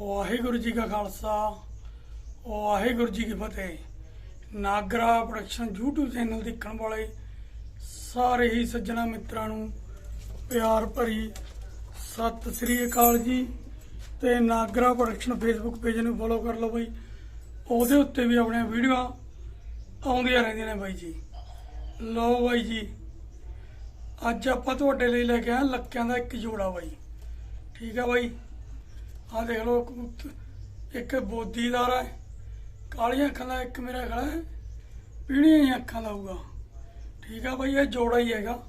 ਵਾਹਿਗੁਰੂ ਜੀ ਕਾ ਖਾਲਸਾ, ਵਾਹਿਗੁਰੂ ਜੀ ਕੀ ਫਤਿਹ। Nagra production YouTube channel ਦੇਖਣ ਵਾਲੇ ਸਾਰੇ ਹੀ ਸੱਜਣਾ ਮਿੱਤਰਾਂ ਨੂੰ ਪਿਆਰ ਭਰੀ ਸਤਿ ਸ੍ਰੀ ਅਕਾਲ ਜੀ। ਤੇ ਨਾਗਰਾ ਪ੍ਰੋਡਕਸ਼ਨ ਫੇਸਬੁੱਕ ਪੇਜ ਨੂੰ ਫੋਲੋ ਕਰ ਲਓ ਬਾਈ। ਉਹਦੇ ਉੱਤੇ ਵੀ ਆਪਣੀਆਂ ਵੀਡੀਓ ਆਉਂਦੀਆਂ ਰਹਿੰਦੀਆਂ ਨੇ ਬਾਈ ਜੀ। ਲਓ ਬਾਈ ਜੀ, ਅੱਜ ਆਪਾਂ ਤੁਹਾਡੇ ਲਈ ਲੈ ਕੇ ਆਏ ਲੱਕਿਆਂ ਦਾ ਇੱਕ ਜੋੜਾ ਬਾਈ। ਠੀਕ ਆ ਬਾਈ? ਆਹ ਦੇਖ ਲਓ ਕਬੂਤ- ਇੱਕ ਬੋਦੀਦਾਰ ਹੈ। ਕਾਲੀਆਂ ਅੱਖਾਂ ਦਾ ਇੱਕ ਮੇਰਾ ਖੜਾ ਹੈ ਪੀਣੀਆਂ ਹੀ ਅੱਖਾਂ ਦਾ ਹੋਊਗਾ। ਠੀਕ ਆ ਬਾਈ, ਇਹ ਜੋੜਾ ਹੀ ਹੈਗਾ।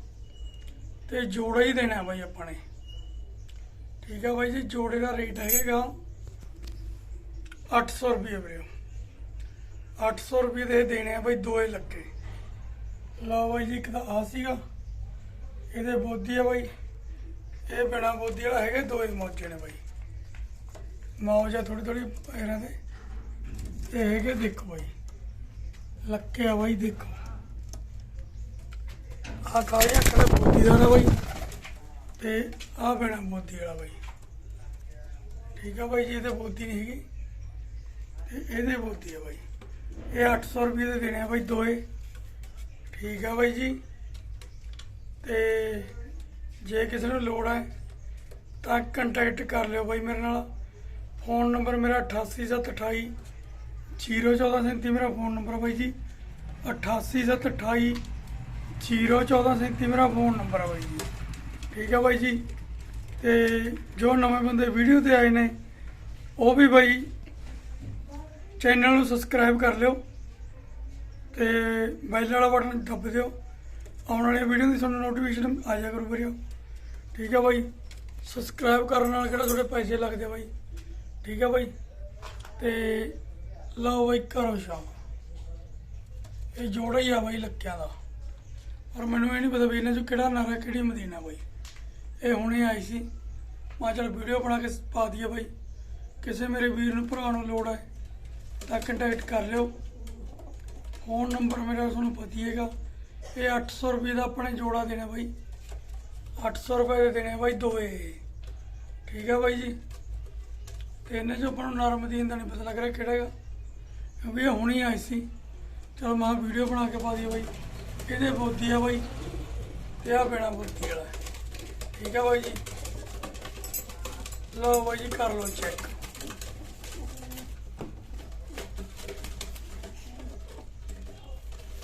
ਤੇ ਜੋੜਾ ਹੀ ਦੇਣਾ ਬਾਈ ਆਪਾਂ ਨੇ। ਠੀਕ ਆ ਬਾਈ ਜੀ, ਜੋੜੇ ਦਾ ਰੇਟ ਹੈਗਾ 800 ਰੁਪਏ ਵੀਰੇ। 800 ਰੁਪਏ ਦੇ ਦੇਣੇ ਆ ਬਾਈ ਦੋਏ ਲੱਕੇ। ਲਓ ਬਾਈ ਜੀ, ਇੱਕ ਤਾਂ ਆ ਸੀਗਾ। ਇਹਦੇ ਬੋਦੀ ਆ ਬਾਈ। ਇਹ ਬਿਨਾ ਬੋਦੀ ਵਾਲਾ ਹੈਗਾ ਦੋਏ ਮੌਜੇ ਨੇ ਬਾਈ। ਮੌਜਾ ਥੋੜੀ ਥੋੜੀ ਇਹਨਾਂ ਦੇ ਤੇ। ਹੈਗੇ ਦੇਖੋ ਬਾਈ। ਲੱਕੇ ਆ ਬਾਈ, ਦੇਖੋ। ਆ ਕਾਲੇ ਅੱਖਾਂ ਦਾ ਬੋਦੀ ਦਾ ਨਾ ਬਾਈ। ਤੇ ਆ ਪੈਣਾ ਮੋਤੀ ਵਾਲਾ ਬਾਈ। ਠੀਕ ਆ ਬਾਈ ਜੀ ਇਹਦੇ ਬੋਦੀ ਨਹੀਂ ਹੈਗੀ। ਤੇ ਇਹਦੇ ਬੋਦੀ ਆ ਬਾਈ। ਇਹ 800 ਰੁਪਏ ਦੇ ਦੇਣੇ ਆ ਬਾਈ ਦੋਏ। ਠੀਕ ਆ ਬਾਈ ਜੀ। ਤੇ ਜੇ ਕਿਸੇ ਨੂੰ ਲੋੜ ਹੈ ਤਾਂ ਕੰਟੈਕਟ ਕਰ ਲਿਓ ਬਾਈ ਮੇਰੇ ਨਾਲ। ਫੋਨ ਨੰਬਰ ਮੇਰਾ 88728 01437 ਮੇਰਾ ਫੋਨ ਨੰਬਰ ਬਾਈ ਜੀ। 88728 01437 ਮੇਰਾ ਫੋਨ ਨੰਬਰ ਆ ਬਾਈ ਜੀ। ਠੀਕ ਆ ਬਾਈ ਜੀ। ਤੇ ਜੋ ਨਵੇਂ ਬੰਦੇ ਵੀਡੀਓ ਤੇ ਆਏ ਨੇ, ਉਹ ਵੀ ਬਾਈ ਚੈਨਲ ਨੂੰ ਸਬਸਕ੍ਰਾਈਬ ਕਰ ਲਿਓ ਤੇ ਬੈਲ ਵਾਲਾ ਬਟਨ ਦੱਬ ਦਿਓ। ਆਉਣ ਵਾਲੀਆਂ ਵੀਡੀਓ ਦੀ ਤੁਹਾਨੂੰ ਨੋਟੀਫਿਕੇਸ਼ਨ ਆ ਜਾਇਆ ਕਰੂ ਵੀਰੇ ਠੀਕ ਹੈ ਬਾਈ। ਸਬਸਕ੍ਰਾਈਬ ਕਰਨ ਨਾਲ ਕਿਹੜਾ ਤੁਹਾਡੇ ਪੈਸੇ ਲੱਗਦੇ ਬਾਈ? ਠੀਕ ਹੈ ਬਾਈ? ਤੇ ਲਓ ਬਾਈ ਕਰੋ ਸ਼ਾਮ। ਇਹ ਜੋੜਾ ਹੀ ਆ ਬਾਈ ਲੱਕਿਆਂ ਦਾ। ਪਰ ਮੈਨੂੰ ਇਹ ਨਹੀਂ ਪਤਾ ਵੀ ਇਹਨਾਂ ਚੋਂ ਕਿਹੜਾ ਨਾਰਾ, ਕਿਹੜੀ ਮਦੀਨਾ ਬਾਈ। ਇਹ ਹੁਣੇ ਆਈ ਸੀ। ਮੈਂ ਚਲ ਵੀਡੀਓ ਬਣਾ ਕੇ ਪਾ ਦਈਏ ਬਾਈ। ਕਿਸੇ ਮੇਰੇ ਵੀਰ ਨੂੰ, ਭਰਾ ਨੂੰ ਲੋੜ ਹੈ, ਤਾਂ ਕੰਟੈਕਟ ਕਰ ਲਿਓ। ਫੋਨ ਨੰਬਰ ਮੇਰਾ ਤੁਹਾਨੂੰ ਪਤੀ ਹੈਗਾ। ਇਹ 800 ਰੁਪਏ ਦਾ ਆਪਣੇ ਜੋੜਾ ਦੇਣਾ ਬਾਈ। 800 ਰੁਪਏ ਦੇ ਦੇਣੇ ਬਾਈ ਦੋਏ। ਠੀਕ ਹੈ ਬਾਈ ਜੀ? ਤੇ ਇਹਨੇ ਜੋ ਆਪਾਂ ਨੂੰ ਨਰਮਦੀਨ ਦਾ ਨਹੀਂ ਪਤਾ ਲੱਗ ਰਿਹਾ ਕਿਹੜਾ ਹੈਗਾ। ਕਿਉਂਕਿ ਇਹ ਹੁਣੀ ਆਈ ਸੀ। ਚਲੋ ਮੈਂ ਵੀਡੀਓ ਬਣਾ ਕੇ ਪਾ ਦਈਏ ਬਾਈ। ਇਹਦੇ ਬੋਤੀ ਆ ਬਾਈ। ਤੇ ਆ ਬੇਣਾ ਬੋਦੀ ਵਾਲਾ। ਠੀਕ ਹੈ ਬਾਈ ਜੀ। ਲਓ ਬਾਈ ਜੀ, ਕਰ ਲਓ ਚੈੱਕ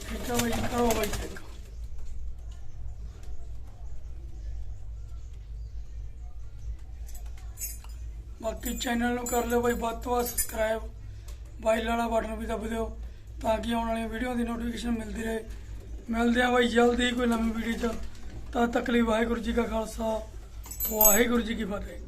ਠੀਕ ਹੈ ਬਾਈ ਜੀ, ਕਰੋ ਬਾਈ ਚੈੱਕ ਬਾਕੀ ਚੈਨਲ ਨੂੰ ਕਰ ਲਿਓ ਬਾਈ, ਵੱਧ ਤੋਂ ਵੱਧ ਸਬਸਕ੍ਰਾਈਬ ਬਾਈ ਵਾਲਾ ਬਟਨ ਵੀ ਦੱਬ ਦਿਓ, ਤਾਂ ਕਿ ਆਉਣ ਵਾਲੀਆਂ ਵੀਡੀਓ ਦੀ ਨੋਟੀਫਿਕੇਸ਼ਨ ਮਿਲਦੀ ਰਹੇ। ਮਿਲਦੇ ਆ ਬਾਈ ਜਲਦੀ ਕੋਈ ਨਵੀਂ ਵੀਡੀਓ ਚ। ਤਦ ਤੱਕ ਲਈ ਵਾਹਿਗੁਰੂ ਜੀ ਕਾ ਖਾਲਸਾ, ਵਾਹਿਗੁਰੂ ਜੀ ਕੀ ਫਤਿਹ।